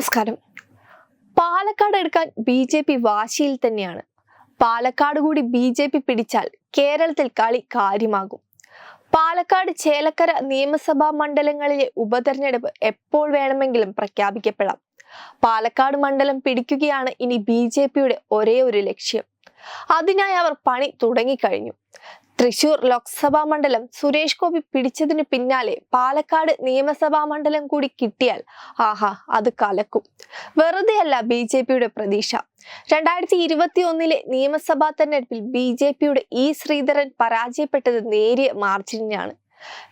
നമസ്കാരം. പാലക്കാട് എടുക്കാൻ B J P വാശിയിൽ തന്നെയാണ്. പാലക്കാട് കൂടി ബി ജെ പി പിടിച്ചാൽ കേരളത്തിൽ കളി കാര്യമാകും. പാലക്കാട് ചേലക്കര നിയമസഭാ മണ്ഡലങ്ങളിലെ ഉപതെരഞ്ഞെടുപ്പ് എപ്പോൾ വേണമെങ്കിലും പ്രഖ്യാപിക്കപ്പെടാം. പാലക്കാട് മണ്ഡലം പിടിക്കുകയാണ് ഇനി ബി ജെ പിയുടെ ഒരേ ഒരു ലക്ഷ്യം. അതിനായി അവർ പണി തുടങ്ങിക്കഴിഞ്ഞു. തൃശൂർ ലോക്സഭാ മണ്ഡലം സുരേഷ് ഗോപി പിടിച്ചതിനു പിന്നാലെ പാലക്കാട് നിയമസഭാ മണ്ഡലം കൂടി കിട്ടിയാൽ ആഹാ അത് കലക്കും. വെറുതെയല്ല ബി ജെ പിയുടെ പ്രതീക്ഷ. രണ്ടായിരത്തി ഇരുപത്തി ഒന്നിലെ നിയമസഭാ തെരഞ്ഞെടുപ്പിൽ ബി ജെ പിയുടെ ഇ ശ്രീധരൻ പരാജയപ്പെട്ടത് നേരിയ മാർജിനാണ്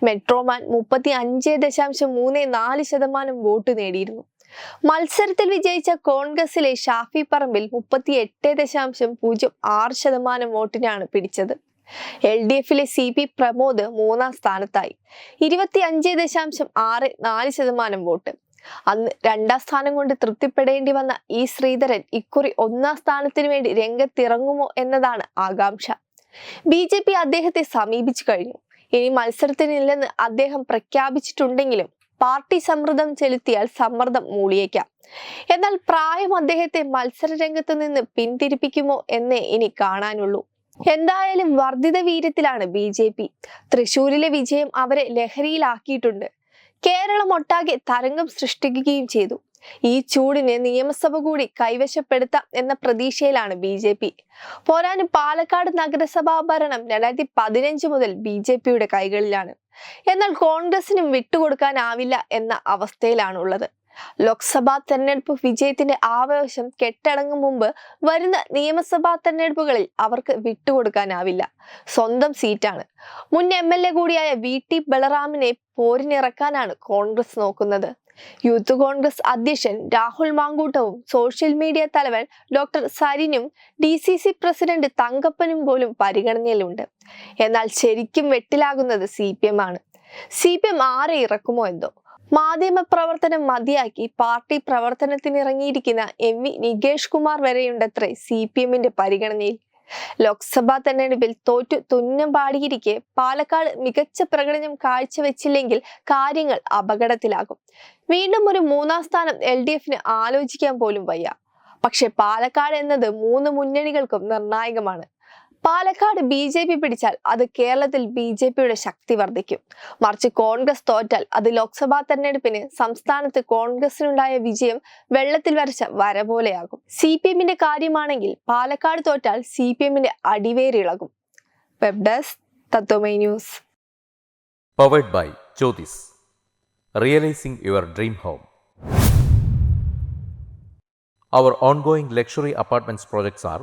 മെട്രോമാൻ മുപ്പത്തി അഞ്ച് ദശാംശം മൂന്ന് നാല് ശതമാനം വോട്ട് നേടിയിരുന്നു. മത്സരത്തിൽ വിജയിച്ച കോൺഗ്രസിലെ ഷാഫി പറമ്പിൽ മുപ്പത്തി എട്ട് ദശാംശം പൂജ്യം ആറ് ശതമാനം വോട്ടിനാണ് പിടിച്ചത്. എൽ ഡി എഫിലെ സി പി പ്രമോദ് മൂന്നാം സ്ഥാനത്തായി. ഇരുപത്തി അഞ്ച് ദശാംശം ആറ് നാല് ശതമാനം വോട്ട്. അന്ന് രണ്ടാം സ്ഥാനം കൊണ്ട് തൃപ്തിപ്പെടേണ്ടി വന്ന ഇ ശ്രീധരൻ ഇക്കുറി ഒന്നാം സ്ഥാനത്തിന് വേണ്ടി രംഗത്തിറങ്ങുമോ എന്നതാണ് ആകാംക്ഷ. ബി ജെ പി അദ്ദേഹത്തെ സമീപിച്ചു കഴിഞ്ഞു. ഇനി മത്സരത്തിനില്ലെന്ന് അദ്ദേഹം പ്രഖ്യാപിച്ചിട്ടുണ്ടെങ്കിലും പാർട്ടി സമ്മർദ്ദം ചെലുത്തിയാൽ സമ്മർദ്ദം മൂളിയേക്കാം. എന്നാൽ പ്രായം അദ്ദേഹത്തെ മത്സര രംഗത്ത് നിന്ന് പിന്തിരിപ്പിക്കുമോ എന്നേ ഇനി കാണാനുള്ളൂ. എന്തായാലും വർദ്ധിത വീര്യത്തിലാണ് ബി ജെ പി. തൃശൂരിലെ വിജയം അവരെ ലഹരിയിലാക്കിയിട്ടുണ്ട്. കേരളം ഒട്ടാകെ തരംഗം സൃഷ്ടിക്കുകയും ചെയ്തു. ഈ ചൂടിനെ നിയമസഭ കൂടി കൈവശപ്പെടുത്താം എന്ന പ്രതീക്ഷയിലാണ് ബി ജെ പി. പോരാന് പാലക്കാട് നഗരസഭാ ഭരണം രണ്ടായിരത്തി പതിനഞ്ച് മുതൽ ബി ജെ പിയുടെ കൈകളിലാണ്. എന്നാൽ കോൺഗ്രസിനും വിട്ടുകൊടുക്കാനാവില്ല എന്ന അവസ്ഥയിലാണുള്ളത്. ലോക്സഭാ തെരഞ്ഞെടുപ്പ് വിജയത്തിന്റെ ആവേശം കെട്ടടങ്ങും മുമ്പ് വരുന്ന നിയമസഭാ തെരഞ്ഞെടുപ്പുകളിൽ അവർക്ക് വിട്ടുകൊടുക്കാനാവില്ല. സ്വന്തം സീറ്റാണ്. മുൻ എം എൽ എ കൂടിയായ വി ടി ബലറാമിനെ പോരിനിറക്കാനാണ് കോൺഗ്രസ് നോക്കുന്നത്. യൂത്ത് കോൺഗ്രസ് അധ്യക്ഷൻ രാഹുൽ മാങ്കൂട്ടവും സോഷ്യൽ മീഡിയ തലവൻ ഡോക്ടർ സരിനും ഡി സി സി പ്രസിഡന്റ് തങ്കപ്പനും പോലും പരിഗണനയിലുണ്ട്. എന്നാൽ ശരിക്കും വെട്ടിലാകുന്നത് സി പി എം ആണ്. സി പി എം ആരെ ഇറക്കുമോ എന്തോ? മാധ്യമ പ്രവർത്തനം മതിയാക്കി പാർട്ടി പ്രവർത്തനത്തിനിറങ്ങിയിരിക്കുന്ന എം വി നികേഷ് കുമാർ വരെയുണ്ടത്രേ സി പി എമ്മിന്റെ പരിഗണനയിൽ. ലോക്സഭാ തെരഞ്ഞെടുപ്പിൽ തോറ്റു തുന്നം പാടിയിരിക്കെ പാലക്കാട് മികച്ച പ്രകടനം കാഴ്ചവെച്ചില്ലെങ്കിൽ കാര്യങ്ങൾ അപകടത്തിലാകും. വീണ്ടും ഒരു മൂന്നാം സ്ഥാനം എൽ ഡി എഫിന് ആലോചിക്കാൻ പോലും വയ്യ. പക്ഷെ പാലക്കാട് എന്നത് മൂന്ന് മുന്നണികൾക്കും നിർണായകമാണ്. പാലക്കാട് ബി ജെ പി പിടിച്ചാൽ അത് കേരളത്തിൽ ബി ജെ പിയുടെ ശക്തി വർദ്ധിക്കും. മറിച്ച് കോൺഗ്രസ് തോറ്റാൽ അത് ലോക്സഭാ തെരഞ്ഞെടുപ്പിന് സംസ്ഥാനത്ത് കോൺഗ്രസിനുണ്ടായ വിജയം വെള്ളത്തിൽ വരച്ച വര പോലെയാകും. സി പി എമ്മിന്റെ കാര്യമാണെങ്കിൽ പാലക്കാട് തോറ്റാൽ സി പി എമ്മിന്റെ അടിവേരിളകും web desk Tatwamayi news. Powered by Jyothis realising your dream home Our ongoing luxury apartments projects are